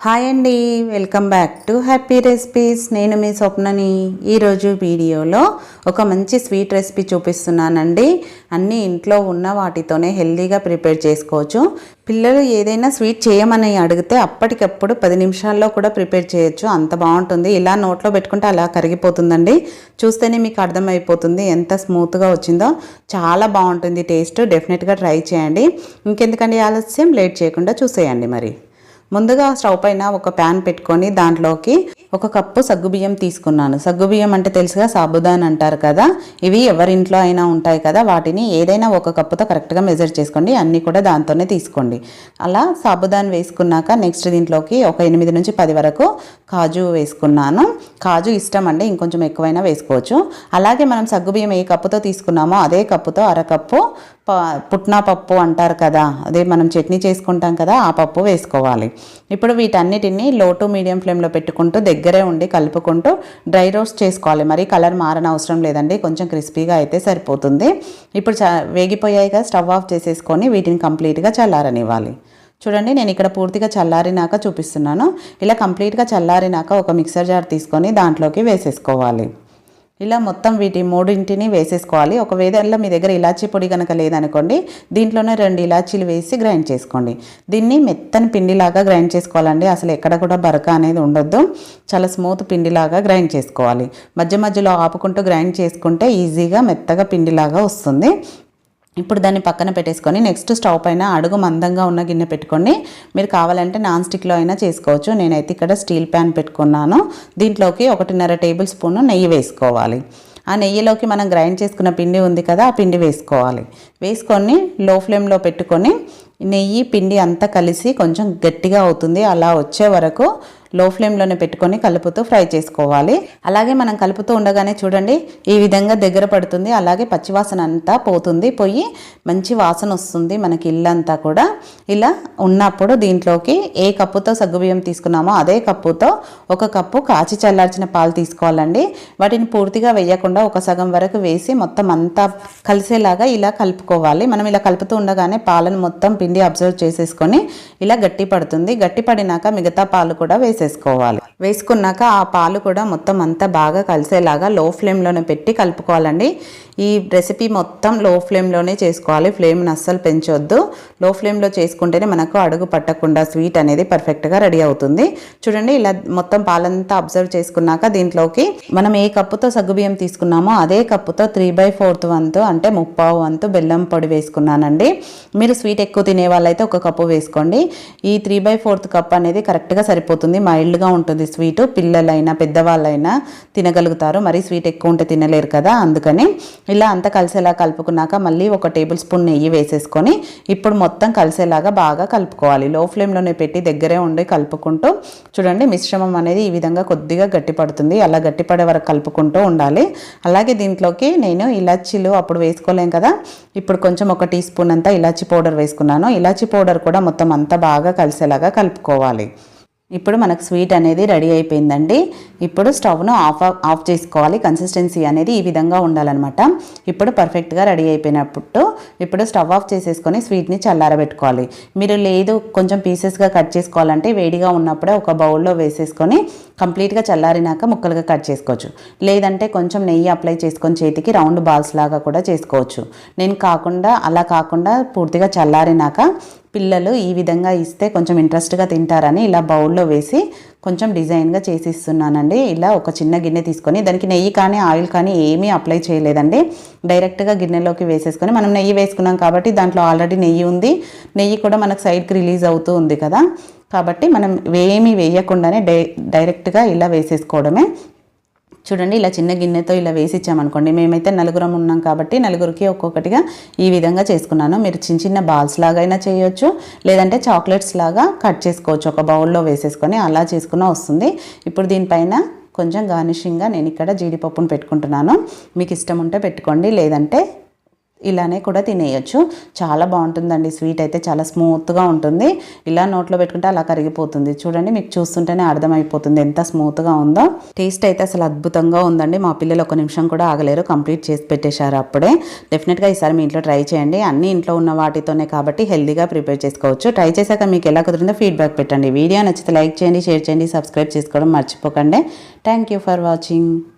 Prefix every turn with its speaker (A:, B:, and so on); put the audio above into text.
A: Hi అండి welcome back to happy recipes. నేను మీ స్వప్నని. ఈరోజు వీడియోలో ఒక మంచి స్వీట్ రెసిపీ చూపిస్తున్నానండి. అన్నీ ఇంట్లో ఉన్న వాటితోనే హెల్తీగా ప్రిపేర్ చేసుకోవచ్చు. పిల్లలు ఏదైనా స్వీట్ చేయమని అడిగితే అప్పటికప్పుడు పది నిమిషాల్లో కూడా ప్రిపేర్ చేయొచ్చు. అంత బాగుంటుంది. ఇలా నోట్లో పెట్టుకుంటే అలా కరిగిపోతుందండి. చూస్తేనే మీకు అర్థమైపోతుంది ఎంత స్మూత్గా వచ్చిందో. చాలా బాగుంటుంది టేస్ట్. డెఫినెట్గా ట్రై చేయండి. ఇంకెందుకండి ఆలస్యం? లేట్ చేయకుండా చూసేయండి మరి. ముందుగా స్టవ్ పైన ఒక ప్యాన్ పెట్టుకొని దాంట్లోకి ఒక కప్పు సగ్గుబియ్యం తీసుకున్నాను. సగ్గుబియ్యం అంటే తెలుసుగా సాబుదాన్ అంటారు కదా. ఇవి ఎవరింట్లో అయినా ఉంటాయి కదా. వాటిని ఏదైనా ఒక కప్పుతో కరెక్ట్గా మెజర్ చేసుకోండి. అన్నీ కూడా దాంతోనే తీసుకోండి. అలా సాబుదాన్ వేసుకున్నాక నెక్స్ట్ దీంట్లోకి ఒక ఎనిమిది నుంచి పది వరకు కాజు వేసుకున్నాను. కాజు ఇష్టం అండి. ఇంకొంచెం ఎక్కువైనా వేసుకోవచ్చు. అలాగే మనం సగ్గుబియ్యం ఏ కప్పుతో తీసుకున్నామో అదే కప్పుతో అరకప్పు ప పుట్నా పప్పు అంటారు కదా. అదే మనం చట్నీ చేసుకుంటాం కదా ఆ పప్పు వేసుకోవాలి. ఇప్పుడు వీటన్నిటిని లో టు మీడియం ఫ్లేమ్లో పెట్టుకుంటూ దగ్గరే ఉండి కలుపుకుంటూ డ్రై రోస్ట్ చేసుకోవాలి. మరి కలర్ మారని అవసరం లేదండి. కొంచెం క్రిస్పీగా అయితే సరిపోతుంది. ఇప్పుడు చ వేగిపోయాయి కదా స్టవ్ ఆఫ్ చేసేసుకొని వీటిని కంప్లీట్గా చల్లారనివ్వాలి. చూడండి నేను ఇక్కడ పూర్తిగా చల్లారినాక చూపిస్తున్నాను. ఇలా కంప్లీట్గా చల్లారినాక ఒక మిక్సర్ జార్ తీసుకొని దాంట్లోకి వేసేసుకోవాలి. ఇలా మొత్తం వీటి మూడింటిని వేసేసుకోవాలి. ఒకవేళ మీ దగ్గర ఇలాచీ పొడి కనుక లేదనుకోండి దీంట్లోనే రెండు ఇలాచీలు వేసి గ్రైండ్ చేసుకోండి. దీన్ని మెత్తని పిండిలాగా గ్రైండ్ చేసుకోవాలండి. అసలు ఎక్కడ కూడా బరక అనేది ఉండొద్దు. చాలా స్మూత్ పిండిలాగా గ్రైండ్ చేసుకోవాలి. మధ్య మధ్యలో ఆపుకుంటూ గ్రైండ్ చేసుకుంటే ఈజీగా మెత్తగా పిండిలాగా వస్తుంది. ఇప్పుడు దాన్ని పక్కన పెట్టేసుకొని నెక్స్ట్ స్టవ్ పైన అడుగు మందంగా ఉన్న గిన్నె పెట్టుకొని మీరు కావాలంటే నాన్ స్టిక్లో అయినా చేసుకోవచ్చు. నేనైతే ఇక్కడ స్టీల్ ప్యాన్ పెట్టుకున్నాను. దీంట్లోకి ఒకటిన్నర టేబుల్ స్పూన్ నెయ్యి వేసుకోవాలి. ఆ నెయ్యిలోకి మనం గ్రైండ్ చేసుకున్న పిండి ఉంది కదా ఆ పిండి వేసుకోవాలి. వేసుకొని లో ఫ్లేమ్లో పెట్టుకొని నెయ్యి పిండి అంతా కలిసి కొంచెం గట్టిగా అవుతుంది. అలా వచ్చే వరకు లో ఫ్లేమ్లోనే పెట్టుకొని కలుపుతూ ఫ్రై చేసుకోవాలి. అలాగే మనం కలుపుతూ ఉండగానే చూడండి ఈ విధంగా దగ్గర పడుతుంది అలాగే పచ్చివాసన అంతా పోతుంది. పోయి మంచి వాసన వస్తుంది మనకి ఇల్లంతా కూడా. ఇలా ఉన్నప్పుడు దీంట్లోకి ఏ కప్పుతో సగ్గుబియ్యం తీసుకున్నామో అదే కప్పుతో ఒక కప్పు కాచి చల్లార్చిన పాలు తీసుకోవాలండి. వాటిని పూర్తిగా వేయకుండా ఒక సగం వరకు వేసి మొత్తం అంతా కలిసేలాగా ఇలా కలుపుకోవాలి. మనం ఇలా కలుపుతూ ఉండగానే పాలను మొత్తం పిండి అబ్జర్వ్ చేసేసుకొని ఇలా గట్టి పడుతుంది. గట్టి పడినాక మిగతా పాలు కూడా వేసేసుకోవాలి. వేసేసుకోవాలి వేసుకున్నాక ఆ పాలు కూడా మొత్తం అంతా బాగా కలిసేలాగా లో ఫ్లేమ్లోనే పెట్టి కలుపుకోవాలండి. ఈ రెసిపీ మొత్తం లో ఫ్లేమ్లోనే చేసుకోవాలి. ఫ్లేమ్ని అస్సలు పెంచొద్దు. లో ఫ్లేమ్లో చేసుకుంటేనే మనకు అడుగు పట్టకుండా స్వీట్ అనేది పర్ఫెక్ట్గా రెడీ అవుతుంది. చూడండి ఇలా మొత్తం పాలంతా అబ్జర్వ్ చేసుకున్నాక దీంట్లోకి మనం ఏ కప్పుతో సగ్గుబియ్యం తీసుకున్నామో అదే కప్పుతో త్రీ బై ఫోర్త్ వంతు అంటే ముప్పావు వంతు బెల్లం పొడి వేసుకున్నానండి. మీరు స్వీట్ ఎక్కువ తినే వాళ్ళైతే ఒక కప్పు వేసుకోండి. ఈ త్రీ బై ఫోర్త్ కప్ అనేది కరెక్ట్గా సరిపోతుంది. మైల్డ్గా ఉంటుంది స్వీట్ పిల్లలైనా పెద్దవాళ్ళైనా తినగలుగుతారు. మరి స్వీట్ ఎక్కువ ఉంటే తినలేరు కదా. అందుకని ఇలా అంతా కలిసేలా కలుపుకున్నాక మళ్ళీ ఒక టేబుల్ స్పూన్ నెయ్యి వేసేసుకొని ఇప్పుడు మొత్తం కలిసేలాగా బాగా కలుపుకోవాలి. లో ఫ్లేమ్లోనే పెట్టి దగ్గరే ఉండి కలుపుకుంటూ చూడండి మిశ్రమం అనేది ఈ విధంగా కొద్దిగా గట్టిపడుతుంది అలా గట్టిపడే వరకు కలుపుకుంటూ ఉండాలి. అలాగే దీంట్లోకి నేను ఇలాచీలు అప్పుడు వేసుకోలేం కదా. ఇప్పుడు కొంచెం ఒక టీ స్పూన్ అంతా ఇలాచీ పౌడర్ వేసుకున్నాను. ఇలాచీ పౌడర్ కూడా మొత్తం అంతా బాగా కలిసేలాగా కలుపుకోవాలి. ఇప్పుడు మనకు స్వీట్ అనేది రెడీ అయిపోయిందండి. ఇప్పుడు స్టవ్ను ఆఫ్ ఆఫ్ చేసుకోవాలి. కన్సిస్టెన్సీ అనేది ఈ విధంగా ఉండాలన్నమాట. ఇప్పుడు పర్ఫెక్ట్గా రెడీ అయిపోయినప్పుడు ఇప్పుడు స్టవ్ ఆఫ్ చేసేసుకొని స్వీట్ని చల్లారబెట్టుకోవాలి. మీరు లేదు కొంచెం పీసెస్గా కట్ చేసుకోవాలంటే వేడిగా ఉన్నప్పుడే ఒక బౌల్లో వేసేసుకొని కంప్లీట్గా చల్లారినాక ముక్కలుగా కట్ చేసుకోవచ్చు. లేదంటే కొంచెం నెయ్యి అప్లై చేసుకొని చేతికి రౌండ్ బాల్స్ లాగా కూడా చేసుకోవచ్చు. నేను కాకుండా అలా కాకుండా పూర్తిగా చల్లారినాక పిల్లలు ఈ విధంగా ఇస్తే కొంచెం ఇంట్రెస్ట్గా తింటారని ఇలా బౌల్లో వేసి కొంచెం డిజైన్గా చేసి ఇస్తున్నానండి ఇలా ఒక చిన్న గిన్నె తీసుకొని దానికి నెయ్యి కానీ ఆయిల్ కానీ ఏమీ అప్లై చేయలేదండి. డైరెక్ట్గా గిన్నెలోకి వేసేసుకొని మనం నెయ్యి వేసుకున్నాం కాబట్టి దాంట్లో ఆల్రెడీ నెయ్యి ఉంది. నెయ్యి కూడా మనకు సైడ్కి రిలీజ్ అవుతూ ఉంది కదా. కాబట్టి మనం ఏమీ వేయకుండానే డై డైరెక్ట్గా ఇలా వేసేసుకోవడమే చూడండి ఇలా చిన్న గిన్నెతో ఇలా వేసి ఇచ్చామనుకోండి మేమైతే నలుగురం ఉన్నాం కాబట్టి నలుగురికి ఒక్కొక్కటిగా ఈ విధంగా చేసుకున్నాను. మీరు చిన్న చిన్న బాల్స్ లాగా అయినా చేయొచ్చు లేదంటే చాక్లెట్స్ లాగా కట్ చేసుకోవచ్చు. ఒక బౌల్లో వేసేసుకొని అలా చేసుకున్నా వస్తుంది. ఇప్పుడు దీనిపైన కొంచెం గార్నిషింగ్గా నేను ఇక్కడ జీడిపప్పును పెట్టుకుంటున్నాను. మీకు ఇష్టం ఉంటే పెట్టుకోండి లేదంటే ఇలానే కూడా తినేయొచ్చు. చాలా బాగుంటుందండి. స్వీట్ అయితే చాలా స్మూత్గా ఉంటుంది. ఇలా నోట్లో పెట్టుకుంటే అలా కరిగిపోతుంది. చూడండి మీకు చూస్తుంటేనే అర్థమైపోతుంది ఎంత స్మూత్గా ఉందో. టేస్ట్ అయితే అసలు అద్భుతంగా ఉందండి. మా పిల్లలు ఒక నిమిషం కూడా ఆగలేరు. కంప్లీట్ చేసి పెట్టేశారు అప్పుడే. డెఫినెట్గా ఈసారి మీ ఇంట్లో ట్రై చేయండి. అన్ని ఇంట్లో ఉన్న వాటితోనే కాబట్టి హెల్దీగా ప్రిపేర్ చేసుకోవచ్చు. ట్రై చేశాక మీకు ఎలా కుదిరిందో ఫీడ్బ్యాక్ పెట్టండి. వీడియో నచ్చితే లైక్ చేయండి షేర్ చేయండి సబ్స్క్రైబ్ చేసుకోవడం మర్చిపోకండి. Thank you for watching.